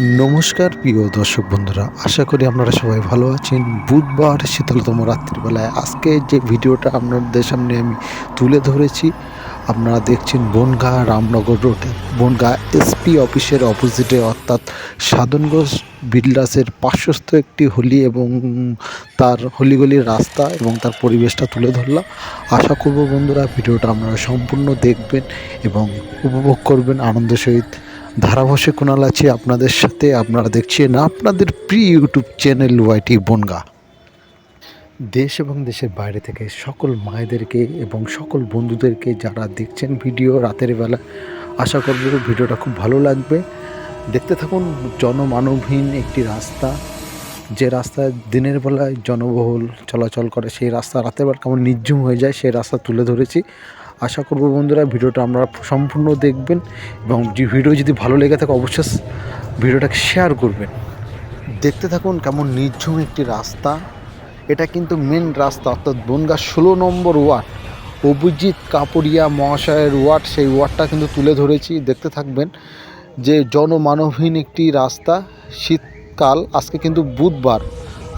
নমস্কার প্রিয় দর্শক বন্ধুরা, আশা করি আপনারা সবাই ভালো আছেন। বুধবার শীতলতম রাত্রিবেলায় আজকে যে ভিডিওটা আপনাদের সামনে আমি তুলে ধরেছি, আপনারা দেখছেন বনগাঁ রামনগর রোডে। বনগাঁ এসপি অফিসের অপোজিটে অর্থাৎ সাধনগঞ্জ বিল্ডার্সের পার্শ্বস্থ একটি হোলি এবং তার হলিগলির রাস্তা এবং তার পরিবেশটা তুলে ধরলাম। আশা করব বন্ধুরা, ভিডিওটা আপনারা সম্পূর্ণ দেখবেন এবং উপভোগ করবেন আনন্দের সহিত। ধারাভাষে কোনাল আছে, আপনাদের সাথে আপনারা দেখছেন আপনাদের প্রিয় ইউটিউব চ্যানেল ওয়াইটি বনগা। দেশ এবং দেশের বাইরে থেকে সকল মায়েদেরকে এবং সকল বন্ধুদেরকে যারা দেখছেন ভিডিও রাতের বেলা, আশা করব ভিডিওটা খুব ভালো লাগবে। দেখতে থাকুন, জনমানবহীন একটি রাস্তা। যে রাস্তা দিনের বেলায় জনবহুল চলাচল করে, সেই রাস্তা রাতের বেলা কেমন নির্ঝুম হয়ে যায়, সেই রাস্তা তুলে ধরেছি। আশা করব বন্ধুরা ভিডিওটা আপনারা সম্পূর্ণ দেখবেন এবং ভিডিও যদি ভালো লেগে থাকে অবশ্যই ভিডিওটাকে শেয়ার করবেন। দেখতে থাকুন কেমন নির্ঝুম একটি রাস্তা। এটা কিন্তু মেন রাস্তা, অর্থাৎ বনগা ষোলো নম্বর ওয়ার্ড। অভিজিৎ কাপড়িয়া মহাশয়ের ওয়ার্ড, সেই ওয়ার্ডটা কিন্তু তুলে ধরেছি। দেখতে থাকবেন যে জনমানবহীন একটি রাস্তা, শীতকাল, আজকে কিন্তু বুধবার।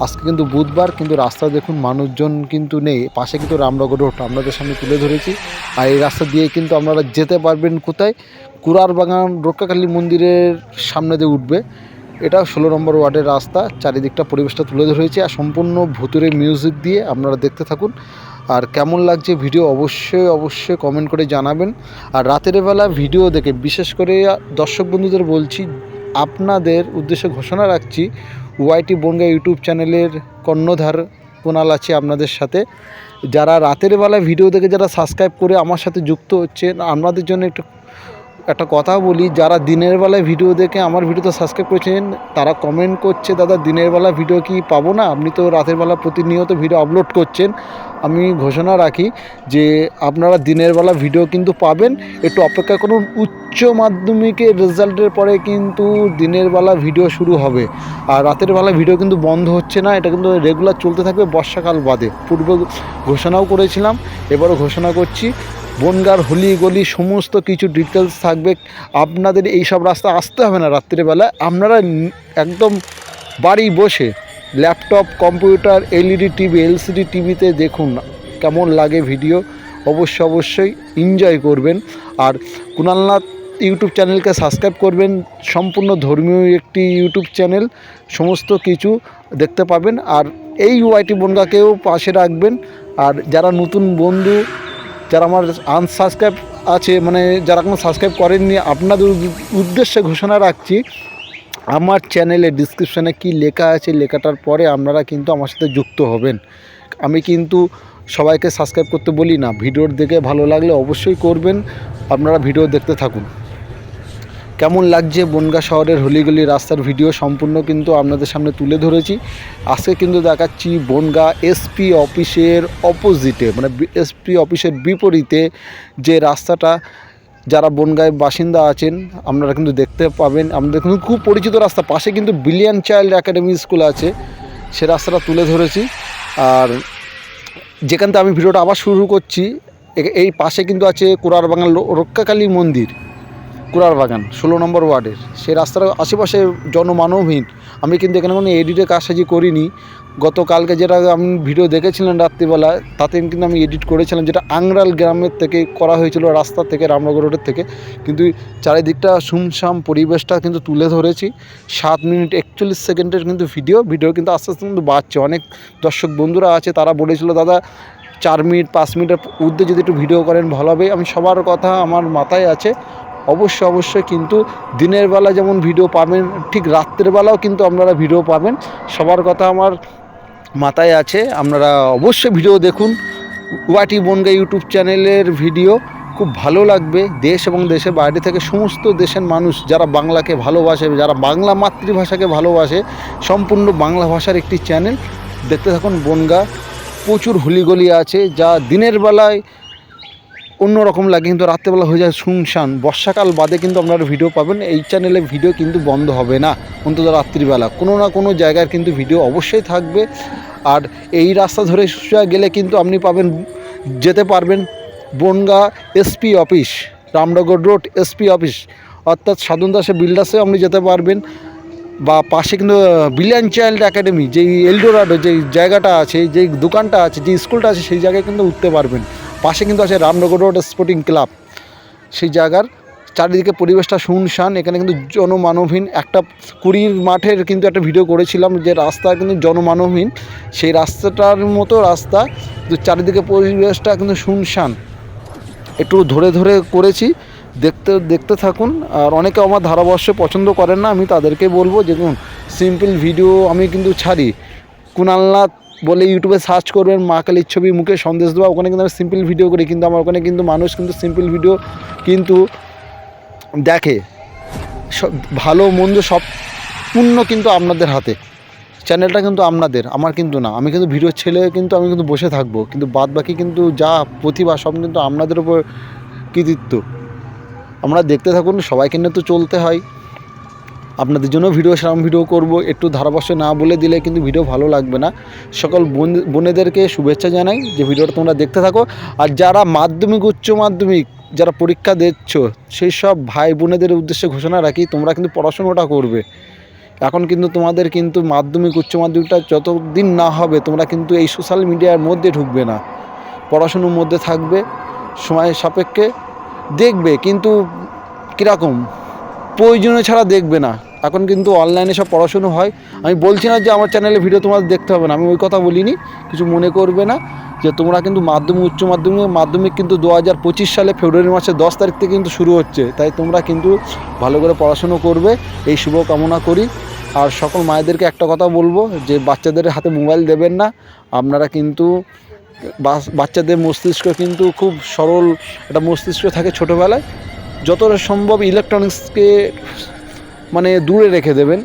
আজকে কিন্তু বুধবার, কিন্তু রাস্তা দেখুন মানুষজন কিন্তু নেই। পাশে কিন্তু রামনগর রোড আপনাদের সামনে তুলে ধরেছি। আর এই রাস্তা দিয়ে কিন্তু আপনারা যেতে পারবেন কোথায়? কুরার বাগান রক্ষাকালী মন্দিরের সামনে দিয়ে উঠবে। এটা ষোলো নম্বর ওয়ার্ডের রাস্তা, চারিদিকটা পরিবেশটা তুলে ধরেছি। আর সম্পূর্ণ ভুতুরে মিউজিক দিয়ে আপনারা দেখতে থাকুন। আর কেমন লাগছে ভিডিও অবশ্যই অবশ্যই কমেন্ট করে জানাবেন। আর রাতের বেলা ভিডিও দেখে, বিশেষ করে দর্শক বন্ধুদের বলছি, আপনাদের উদ্দেশ্যে ঘোষণা রাখছি ওয়াইটি বনগা ইউটিউব চ্যানেলের কর্ণধার কোনাল আছে আপনাদের সাথে। যারা রাতের বেলায় ভিডিও দেখে যারা সাবস্ক্রাইব করে আমার সাথে যুক্ত হচ্ছেন, আপনাদের জন্য একটু একটা কথা বলি, যারা দিনের বেলায় ভিডিও দেখে আমার ভিডিওতে সাবস্ক্রাইব করেছেন, তারা কমেন্ট করছে, দাদা, দিনের বেলা ভিডিও কি পাবো না? আপনি তো রাতের বেলা প্রতিনিয়ত ভিডিও আপলোড করছেন। আমি ঘোষণা রাখি যে, আপনারা দিনের বেলা ভিডিও কিন্তু পাবেন। একটু অপেক্ষা করুন, উচ্চ মাধ্যমিকের রেজাল্টের পরে কিন্তু দিনের বেলা ভিডিও শুরু হবে। আর রাতের বেলা ভিডিও কিন্তু বন্ধ হচ্ছে না, এটা কিন্তু রেগুলার চলতে থাকবে বর্ষাকাল বাদে। পূর্ব ঘোষণাও করেছিলাম, এবারও ঘোষণা করছি। বনগার হলি গলি সমস্ত কিছু ডিটেলস থাকবে। আপনাদের এই সব রাস্তা আসতে হবে না রাত্রিবেলা আপনারা একদম বাড়ি বসে laptop computer LED TV LCD টিভিতে দেখুন কেমন লাগে ভিডিও অবশ্য অবশ্যই এনজয় করবেন। আর কুণালনাথ ইউটিউব চ্যানেলকে সাবস্ক্রাইব করবেন। সম্পূর্ণ ধর্মীয় একটি ইউটিউব চ্যানেল। সমস্ত কিছু দেখতে পাবেন। আর এই ওয়াইটি বনগাকেও পাশে রাখবেন। আর যারা নতুন বন্ধু যারা আমার আনসাবস্ক্রাইব আছে মানে যারা কোনো সাবস্ক্রাইব করেননি, আপনাদের উদ্দেশ্যে ঘোষণা রাখছি, আমার চ্যানেলে ডিসক্রিপশানে কি লেখা আছে, লেখাটার পরে আপনারা কিন্তু আমার সাথে যুক্ত হবেন। আমি কিন্তু সবাইকে সাবস্ক্রাইব করতে বলি না, ভিডিওর দেখে ভালো লাগলে অবশ্যই করবেন, আপনারা ভিডিও দেখতে থাকুন। কেমন লাগছে বনগা শহরের হলিগলি রাস্তার ভিডিও সম্পূর্ণ কিন্তু আপনাদের সামনে তুলে ধরেছি। আজকে কিন্তু দেখাচ্ছি বনগা এসপি অফিসের অপোজিটে মানে এসপি অফিসের বিপরীতে যে রাস্তাটা, যারা বনগাঁয় বাসিন্দা আছেন, আপনারা কিন্তু দেখতে পাবেন। আমাদের কিন্তু খুব পরিচিত রাস্তা, পাশে কিন্তু বিলিয়ান চাইল্ড একাডেমি স্কুল আছে, সে রাস্তাটা তুলে ধরেছি। আর যেখান থেকে আমি ভিডিওটা আবার শুরু করছি এই পাশে কিন্তু আছে কুরার বাগান লো- রক্ষাকালী মন্দির। কুরার বাগান, ষোলো নম্বর ওয়ার্ডের। সেই রাস্তার আশেপাশে জনমানবহীন। আমি কিন্তু এখানে কোনো এডিটের কাজসাজি করিনি। গতকালকে যেটা আমি ভিডিও দেখেছিলাম রাত্রিবেলা, তাতে কিন্তু আমি এডিট করেছিলাম যেটা আংরাল গ্রামের থেকে করা হয়েছিল, রাস্তা থেকে রামনগর রোডের থেকে। কিন্তু চারিদিকটা সুমসাম পরিবেশটা কিন্তু তুলে ধরেছি। সাত মিনিট একচল্লিশ সেকেন্ডের কিন্তু ভিডিও ভিডিও কিন্তু আস্তে আস্তে কিন্তু বাড়ছে। অনেক দর্শক বন্ধুরা আছে, তারা বলেছিল, দাদা, চার মিনিট, পাঁচ মিনিটের ঊর্ধ্বে যদি একটু ভিডিও করেন, ভালো হবে। আমি সবার কথা আমার মাথায় আছে। অবশ্যই অবশ্যই কিন্তু দিনের বেলা যেমন ভিডিও পাবেন, ঠিক রাত্রের বেলাও কিন্তু আপনারা ভিডিও পাবেন। সবার কথা আমার মাথায় আছে, আপনারা অবশ্যই ভিডিও দেখুন। ওয়াটি বনগা ইউটিউব চ্যানেলের ভিডিও খুব ভালো লাগবে। দেশ এবং দেশের বাইরে থেকে সমস্ত দেশের মানুষ যারা বাংলাকে ভালোবাসে, যারা বাংলা মাতৃভাষাকে ভালোবাসে, সম্পূর্ণ বাংলা ভাষার একটি চ্যানেল। দেখতে থাকুন বনগা, প্রচুর হুলিগলি আছে, যা দিনের বেলায় অন্যরকম লাগে, কিন্তু রাত্রেবেলা হয়ে যায় শুনশান। বর্ষাকাল বাদে কিন্তু আপনারা ভিডিও পাবেন। এই চ্যানেলে ভিডিও কিন্তু বন্ধ হবে না, অন্তত রাত্রিবেলা। কোনো না কোনো জায়গার কিন্তু ভিডিও অবশ্যই থাকবে। আর এই রাস্তা ধরে গেলে কিন্তু আপনি পাবেন, যেতে পারবেন Bongaon SP office Ramnagar road SP office অর্থাৎ সাধন দাসের বিল্ডার্সে আপনি যেতে পারবেন। বা পাশে কিন্তু বিলিয়ান চাইল্ড একাডেমি যেই এলডোরাডো যেই জায়গাটা আছে, যেই দোকানটা আছে যে স্কুলটা আছে, সেই জায়গায় কিন্তু উঠতে পারবেন। পাশে কিন্তু আছে রামনগর রোড স্পোর্টিং ক্লাব। সেই জায়গার চারিদিকে পরিবেশটা শুনশান, এখানে কিন্তু জনমানবহীন একটা কুড়ির মাঠের কিন্তু একটা ভিডিও করেছিলাম যে রাস্তা কিন্তু জনমানবহীন। সেই রাস্তাটার মতো রাস্তা, কিন্তু চারিদিকে পরিবেশটা কিন্তু শুনশান। একটু ধরে ধরে করেছি, দেখতে দেখতে থাকুন। আর অনেকে আমার ধারাবর্ষ পছন্দ করেন না, আমি তাদেরকে বলব যে সিম্পল ভিডিও আমি কিন্তু ছাড়ি। কুণালনাথ বলে ইউটিউবে সার্চ করবেন মা কালীর ছবি, মুখে সন্দেশ দেওয়া, ওখানে কিন্তু আমি সিম্পল ভিডিও করি, কিন্তু আমার ওখানে কিন্তু মানুষ কিন্তু সিম্পল ভিডিও কিন্তু দেখে। সব ভালো, মন্দ সব পূর্ণ কিন্তু আপনাদের হাতে। চ্যানেলটা কিন্তু আপনাদের, আমার কিন্তু না। আমি কিন্তু ভিডিও ছেলে কিন্তু আমি কিন্তু বসে থাকব, কিন্তু বাদ বাকি কিন্তু যা প্রতিভা সব কিন্তু আপনাদের উপর কৃতিত্ব। আমরা দেখতে থাকুন, সবাইকে নিয়ে তো চলতে হয়। আপনাদের জন্য ভিডিও সেরকম ভিডিও করব। একটু ধারাবর্ষ না বলে দিলে কিন্তু ভিডিও ভালো লাগবে না। সকল বোন বোনেদেরকে শুভেচ্ছা জানাই যে ভিডিওটা তোমরা দেখতে থাকো। আর যারা মাধ্যমিক, উচ্চ মাধ্যমিক যারা পরীক্ষা দিচ্ছ, সেই সব ভাই বোনেদের উদ্দেশ্যে ঘোষণা রাখি, তোমরা কিন্তু পড়াশোনাটা করবে। এখন কিন্তু তোমাদের কিন্তু মাধ্যমিক, উচ্চ মাধ্যমিকটা যতদিন না হবে, তোমরা কিন্তু এই সোশ্যাল মিডিয়ার মধ্যে ঢুকবে না। পড়াশুনোর মধ্যে থাকবে সময় সাপেক্ষে দেখবে, কিন্তু কীরকম? প্রয়োজনীয় ছাড়া দেখবে না। এখন কিন্তু অনলাইনে সব পড়াশুনো হয়। আমি বলছি না যে আমার চ্যানেলে ভিডিও তোমাদের দেখতে হবে না। আমি ওই কথা বলিনি। কিছু মনে করবে না যে তোমরা কিন্তু মাধ্যমিক, উচ্চ মাধ্যমিক মাধ্যমিক কিন্তু দু হাজার পঁচিশ সালে ফেব্রুয়ারি মাসের দশ তারিখ থেকে কিন্তু শুরু হচ্ছে। তাই তোমরা কিন্তু ভালো করে পড়াশুনো করবে। এই শুভ কামনা করি। আর সকল মায়েদেরকে একটা কথা বলব যে বাচ্চাদের হাতে মোবাইল দেবেন না। আপনারা কিন্তু বাচ্চাদের মস্তিষ্ক কিন্তু খুব সরল একটা মস্তিষ্ক থাকে ছোটোবেলায়। যতটা সম্ভব ইলেকট্রনিক্সকে মানে দূরে রেখে দেবেন।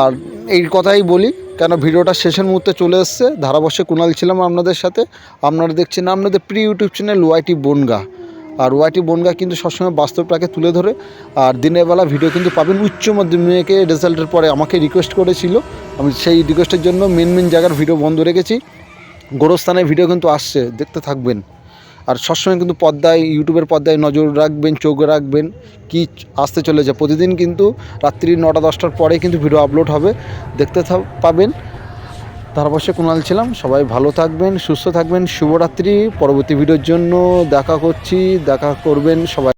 আর এই কথাই বলি, কেন ভিডিওটা শেষের মুহূর্তে চলে এসছে ধারাবর্ষে কুণাল ছিলাম আপনাদের সাথে। আপনারা দেখছেন আপনাদের pre YouTube channel YT Bongaon আর ওয়াইটি বনগা কিন্তু সবসময় বাস্তবটাকে তুলে ধরে। আর দিনের বেলা ভিডিও কিন্তু পাবেন উচ্চ মাধ্যমিকে রেজাল্টের পরে আমাকে রিকোয়েস্ট করেছিল। আমি সেই রিকোয়েস্টের জন্য মেন মেন জায়গার ভিডিও বন্ধ রেখেছি। গোরস্থানের ভিডিও কিন্তু আসছে, দেখতে থাকবেন। আর সবসময় কিন্তু পর্দায় ইউটিউবের পর্দায় নজর রাখবেন, চোখ রাখবেন কি আসতে চলেছে। প্রতিদিন কিন্তু রাত্রি নটা, দশটার পরে কিন্তু ভিডিও আপলোড হবে। দেখতে পাবেন। সে কুণাল ছিলাম। সবাই ভালো থাকবেন, সুস্থ থাকবেন। শুভরাত্রি। পরবর্তী ভিডিওর জন্য দেখা করছি। দেখা করবেন সবাই।